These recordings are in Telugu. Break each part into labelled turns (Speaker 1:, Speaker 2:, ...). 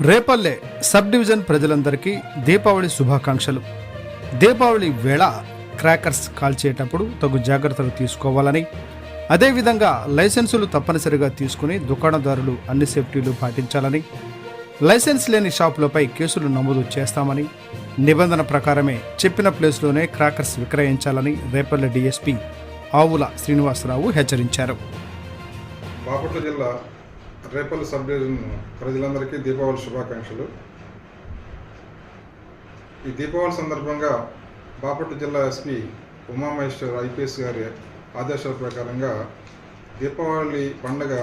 Speaker 1: రేపల్లె సబ్ డివిజన్ ప్రజలందరికీ దీపావళి శుభాకాంక్షలు. దీపావళి వేళ క్రాకర్స్ కాల్చేటప్పుడు తగు జాగ్రత్తలు తీసుకోవాలని అదేవిధంగా లైసెన్సులు తప్పనిసరిగా తీసుకుని దుకాణదారులు అన్ని సేఫ్టీలు పాటించాలని లైసెన్స్ లేని షాపులపై కేసులు నమోదు చేస్తామని నిబంధన ప్రకారమే చెప్పిన ప్లేస్లోనే క్రాకర్స్ విక్రయించాలని రేపల్లె డీఎస్పీ ఆవుల శ్రీనివాసరావు హెచ్చరించారు.
Speaker 2: బాపట్ల జిల్లా రేపల్లి సబ్ డివిజన్ ప్రజలందరికీ దీపావళి శుభాకాంక్షలు. ఈ దీపావళి సందర్భంగా బాపట్ల జిల్లా ఎస్పీ ఉమామహేశ్వర్ ఐపీఎస్ గారి ఆదేశాల ప్రకారంగా దీపావళి పండగ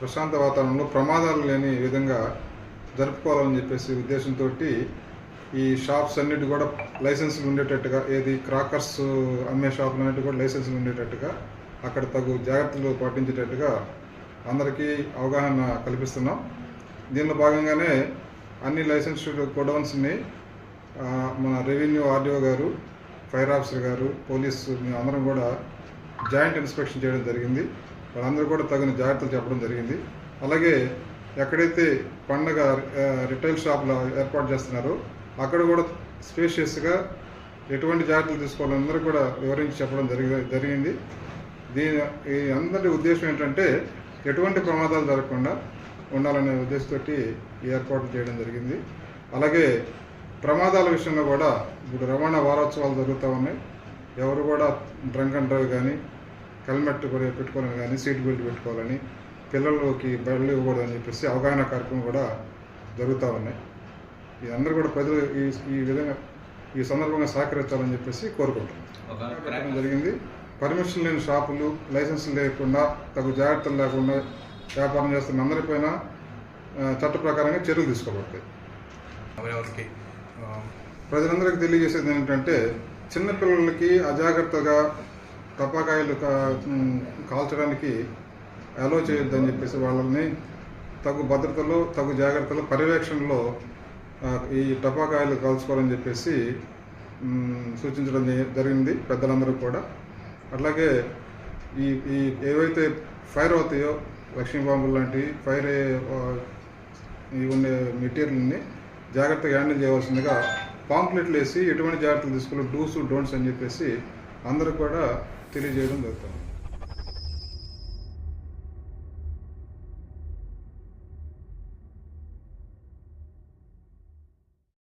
Speaker 2: ప్రశాంత వాతావరణంలో ప్రమాదాలు లేని విధంగా జరుపుకోవాలని చెప్పేసి ఉద్దేశంతో ఈ షాప్స్ అన్నిటి కూడా లైసెన్సులు ఉండేటట్టుగా ఏది క్రాకర్స్ అమ్మే షాపులు అన్నిటి కూడా లైసెన్సులు ఉండేటట్టుగా అక్కడ తగు జాగ్రత్తలు పాటించేటట్టుగా అందరికీ అవగాహన కల్పిస్తున్నాం. దీనిలో భాగంగానే అన్ని లైసెన్స్ గోడౌన్స్ని మన రెవెన్యూ ఆర్డీఓ గారు ఫైర్ ఆఫీసర్ గారు పోలీసు అందరం కూడా జాయింట్ ఇన్స్పెక్షన్ చేయడం జరిగింది. వాళ్ళందరూ కూడా తగిన జాగ్రత్తలు చెప్పడం జరిగింది. అలాగే ఎక్కడైతే పండగ రిటైల్ షాపులు ఏర్పాటు చేస్తున్నారో అక్కడ కూడా స్పేషియస్గా ఎటువంటి జాగ్రత్తలు తీసుకోవాలని అందరూ కూడా వివరించి చెప్పడం జరిగి జరిగింది. దీని ఈ అందరి ఉద్దేశం ఏంటంటే ఎటువంటి ప్రమాదాలు జరగకుండా ఉండాలనే ఉద్దేశంతో ఏర్పాట్లు చేయడం జరిగింది. అలాగే ప్రమాదాల విషయంలో కూడా ఇప్పుడు రవాణా వారోత్సవాలు జరుగుతూ ఉన్నాయి. ఎవరు కూడా డ్రంక్ అండ్ డ్రైవ్ కానీ హెల్మెట్ కూడా పెట్టుకోవాలని కానీ సీట్ బెల్ట్ పెట్టుకోవాలని పిల్లలకి బయలు ఇవ్వకూడదని చెప్పేసి అవగాహన కార్యక్రమం కూడా జరుగుతూ ఉన్నాయి. అందరూ కూడా ప్రజలు ఈ ఈ విధంగా ఈ సందర్భంగా సహకరించాలని చెప్పేసి కోరుకుంటున్నాం. జరిగింది. పర్మిషన్ లేని షాపులు లైసెన్స్ లేకుండా తగు జాగ్రత్తలు లేకుండా వ్యాపారం చేస్తున్న అందరిపైన చట్ట ప్రకారంగా చర్యలు తీసుకోబడతాయి.
Speaker 3: ఎవరెవరికి
Speaker 2: ప్రజలందరికీ తెలియజేసేది ఏంటంటే చిన్నపిల్లలకి అజాగ్రత్తగా టపాకాయలు కాల్చడానికి అలో చేయొద్దని చెప్పేసి వాళ్ళని తగు భద్రతలో తగు జాగ్రత్తలో పర్యవేక్షణలో ఈ టపాకాయలు కాల్చుకోవాలని చెప్పేసి సూచించడం జరి- జరిగింది. పెద్దలందరూ కూడా అట్లాగే ఈ ఈ ఏవైతే ఫైర్ అవుతాయో లక్ష్మీ బాంబులు లాంటివి ఫైర్ అయ్యే ఈ ఉండే మెటీరియల్ని జాగ్రత్తగా హ్యాండిల్ చేయవలసిందిగా పాంప్లెట్లు వేసి ఎటువంటి జాగ్రత్తలు తీసుకోవాలి డూస్ డోంట్స్ అని చెప్పేసి అందరూ కూడా తెలియజేయడం జరుగుతుంది.